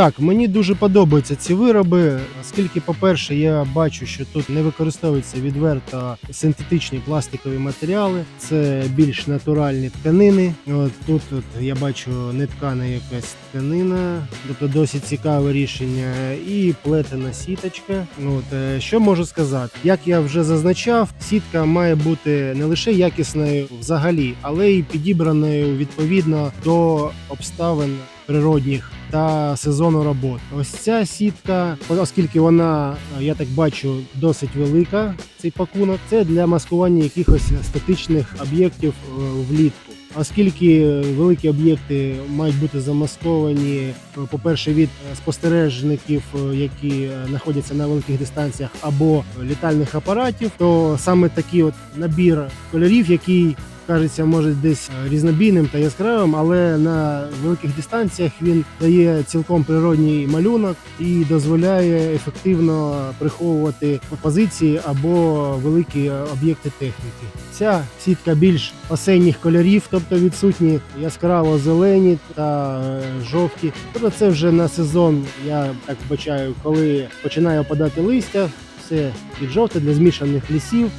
Так, мені дуже подобаються ці вироби, оскільки, по-перше, я бачу, що тут не використовуються відверто синтетичні пластикові матеріали, це більш натуральні тканини. От тут от, я бачу неткана якась тканина, тобто досить цікаве рішення, і плетена сіточка. От е, що можу сказати, як я вже зазначав, сітка має бути не лише якісною взагалі, але й підібраною відповідно до обставин природних та сезону роботи. Ось ця сітка, оскільки вона, я так бачу, досить велика, цей пакунок, це для маскування якихось статичних об'єктів е, влітку. Оскільки великі об'єкти мають бути замасковані, е, по-перше, від спостережників, е, які знаходяться на великих дистанціях, або літальних апаратів, то саме такий от набір кольорів, який кажеться, може десь е, різнобійним та яскравим, але на великих дистанціях він дає цілком природній малюнок і дозволяє ефективно приховувати позиції або великі об'єкти техніки. Ця сітка більш осенніх кольорів, тобто відсутні яскраво зелені та е, жовті. Тобто це вже на сезон, я так бачаю, коли починає опадати листя, все під жовте для змішаних лісів.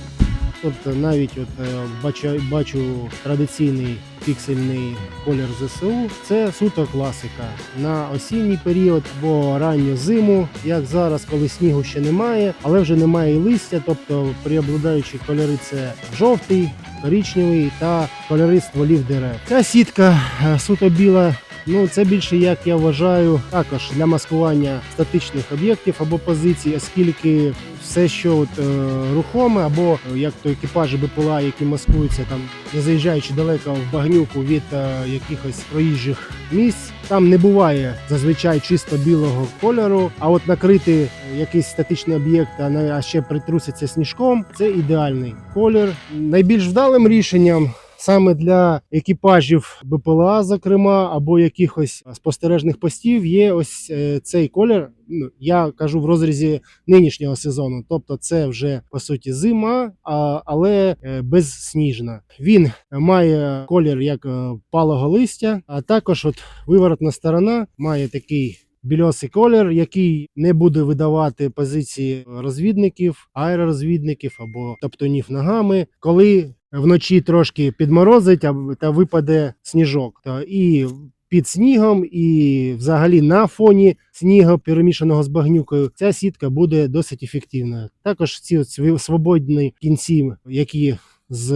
Тобто навіть от е, бачу, бачу традиційний піксельний колір ЗСУ. Це суто класика на осінній період або ранню зиму, як зараз, коли снігу ще немає, але вже немає і листя. Тобто преобладаючі кольори це жовтий, коричневий та кольори стволів дерев. Ця сітка е, суто біла. Ну, це більше, як я вважаю, також для маскування статичних об'єктів або позицій, оскільки все, що от, е, рухоме, або е, як то екіпажі БПЛА, які маскуються там, не заїжджаючи далеко в багнюку від е, якихось проїжджих місць, там не буває зазвичай чисто білого кольору. А от накрити е, якийсь статичний об'єкт, а ще притруситься сніжком, це ідеальний колір. Найбільш вдалим рішенням саме для екіпажів БПЛА, зокрема, або якихось спостережних постів, є ось е, цей колір. Ну, я кажу в розрізі нинішнього сезону. Тобто, це вже по суті зима, а, але е, безсніжна. Він має колір як е, палого листя, а також от виворотна сторона має такий. Більосий колір, який не буде видавати позиції розвідників, аеророзвідників або топтунів ногами, коли вночі трошки підморозить та випаде сніжок. І під снігом, і взагалі на фоні снігу, перемішаного з багнюкою, ця сітка буде досить ефективною. Також ці свободні кінці, які з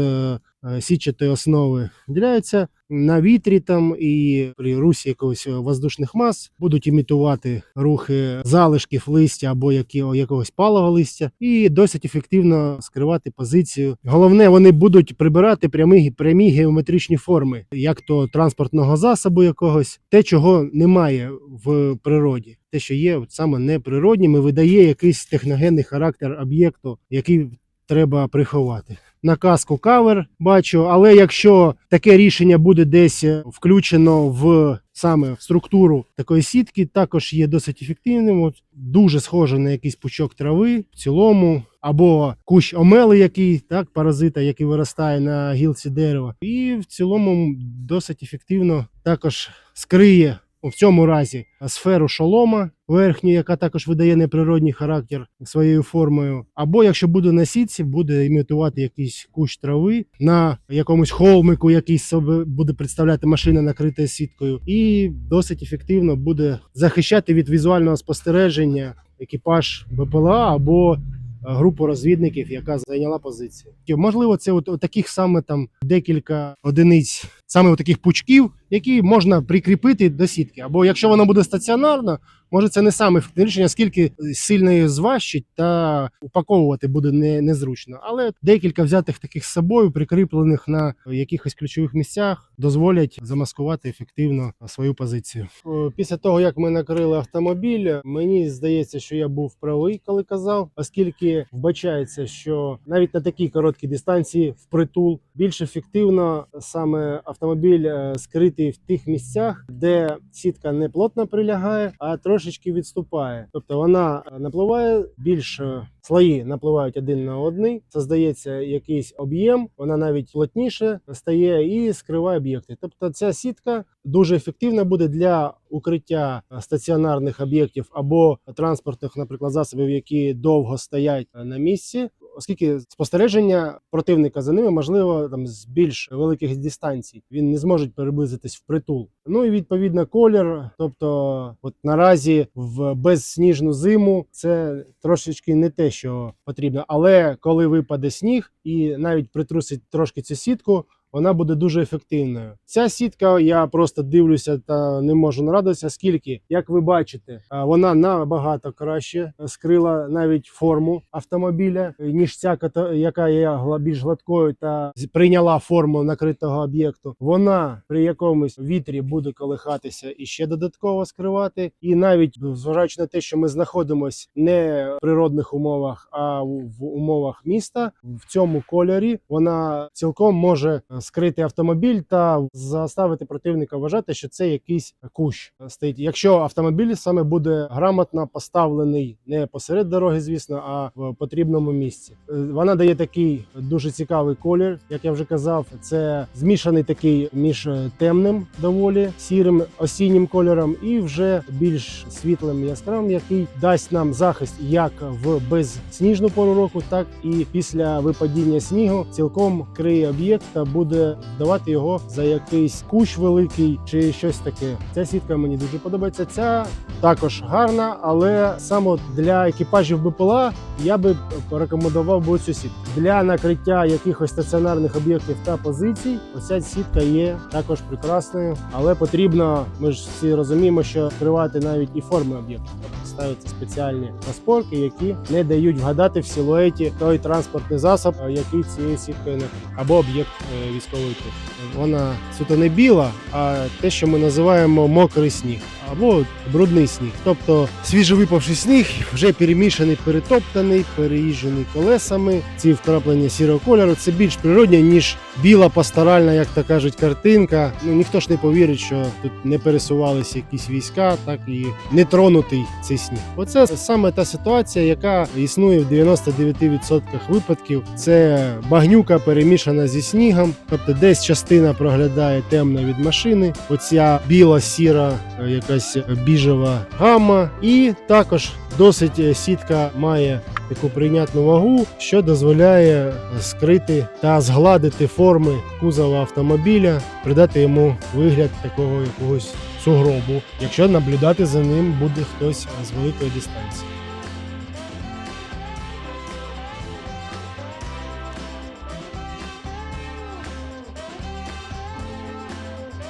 е, сітчатої основи виділяються на вітрі там і при русі якогось воздушних мас будуть імітувати рухи залишків листя або якогось палого листя, і досить ефективно скривати позицію. Головне, вони будуть прибирати прямі, прямі геометричні форми, як то транспортного засобу якогось, те, чого немає в природі. Те, що є саме неприроднім і видає якийсь техногенний характер об'єкту, який треба приховати на каску кавер бачу. Але якщо таке рішення буде десь е, включено в саме в структуру такої сітки, також є досить ефективним. От, дуже схоже на якийсь пучок трави в цілому, або кущ омели, який так, паразита, який виростає на гілці дерева, і в цілому досить ефективно також скриє. У цьому разі сферу шолома верхню, яка також видає неприродний характер своєю формою. Або якщо буде на сітці, буде імітувати якийсь кущ трави на якомусь холмику, який собі буде представляти машина накрита сіткою, і досить ефективно буде захищати від візуального спостереження екіпаж БПЛА або е, групу розвідників, яка зайняла позицію. Можливо, це от таких саме там декілька одиниць, саме от таких пучків, які можна прикріпити до сітки. Або якщо вона буде стаціонарна, може це не саме ефективне рішення, скільки сильно її зважчить та упаковувати буде не, незручно. Але декілька взятих таких з собою, прикріплених на якихось ключових місцях, дозволять замаскувати ефективно свою позицію. Е, Після того, як ми накрили автомобіль, мені здається, що я був правий, коли казав, оскільки вбачається, що навіть на такій короткій дистанції впритул більш ефективно саме автомобіль е, скритий в тих місцях, де сітка не плотно прилягає, а трошечки відступає. Тобто вона е, напливає більш е, слої напливають один на один, создається якийсь об'єм, вона навіть плотніше стає і скриває об'єкти. Тобто, ця сітка дуже ефективна буде для укриття стаціонарних об'єктів або транспортних, наприклад, засобів, які довго стоять на місці. Оскільки спостереження противника за ними можливо там з більш великих дистанцій, він не зможе приблизитись в притул. Ну і відповідно колір. Тобто, от наразі в безсніжну зиму це трошечки не те, що потрібно. Але коли випаде сніг і навіть притрусить трошки цю сітку, вона буде дуже ефективною. Ця сітка, я просто дивлюся та не можу нарадитися, скільки, як ви бачите, вона набагато краще скрила навіть форму автомобіля, ніж ця, яка є більш гладкою та прийняла форму накритого об'єкту. Вона при якомусь вітрі буде колихатися і ще додатково скривати. І навіть зважаючи на те, що ми знаходимося не в природних умовах, а в умовах міста, в цьому кольорі вона цілком може е, скрити автомобіль та заставити противника вважати, що це якийсь кущ стоїть. Якщо автомобіль саме буде грамотно поставлений не посеред дороги, звісно, а в потрібному місці. Е, Вона дає такий дуже цікавий колір, як я вже казав. Це змішаний такий між е, темним, доволі сірим осіннім кольором, і вже більш світлим яскравим, який дасть нам захист як в безсніжну пору року, так і після випадіння снігу цілком криє об'єкт та буде вдавати його за якийсь кущ великий чи щось таке. Ця сітка мені дуже подобається. Ця також гарна, але саме для екіпажів БПЛА я би порекомендував би цю сітку. Для накриття якихось стаціонарних об'єктів та позицій. Оця сітка є також прекрасною, але потрібно. Ми ж всі розуміємо, що скривати навіть і форми об'єктів. Ставляться спеціальні розпорки, які не дають вгадати в силуеті той транспортний засіб, е, який цією сіткою не або об'єкт е, військової техніки. Вона суто не біла, а те, що ми називаємо мокрий сніг. Або брудний сніг, тобто свіжовипавший сніг, вже перемішаний, перетоптаний, переїжджений колесами. Ці вкраплення сірого кольору це більш природне, ніж біла пасторальна, як то кажуть, картинка. Ну ніхто ж не повірить, що тут не пересувалися якісь війська, так і не тронутий цей сніг. Оце саме та ситуація, яка існує в 99% випадків. Це багнюка перемішана зі снігом, тобто десь частина проглядає темно від машини. Оця біла, сіра, е, якась біжева гамма, і також досить сітка має таку прийнятну вагу, що дозволяє скрити та згладити форми кузова автомобіля, придати йому вигляд такого якогось сугробу, якщо наблюдати за ним буде хтось з великої дистанції.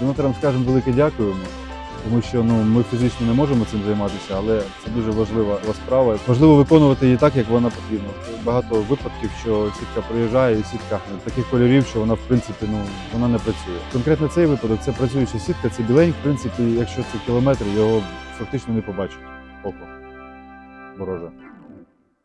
Дмитрам скажемо велике дякуємо, тому що ну ми фізично не можемо цим займатися, але це дуже важлива справа. Важливо виконувати її так, як вона потрібна. Багато випадків, що сітка приїжджає, і сітка таких кольорів, що вона в принципі ну вона не працює. Конкретно цей випадок це працююча сітка, це білень. В принципі, якщо це кілометр, його фактично не побачить око вороже.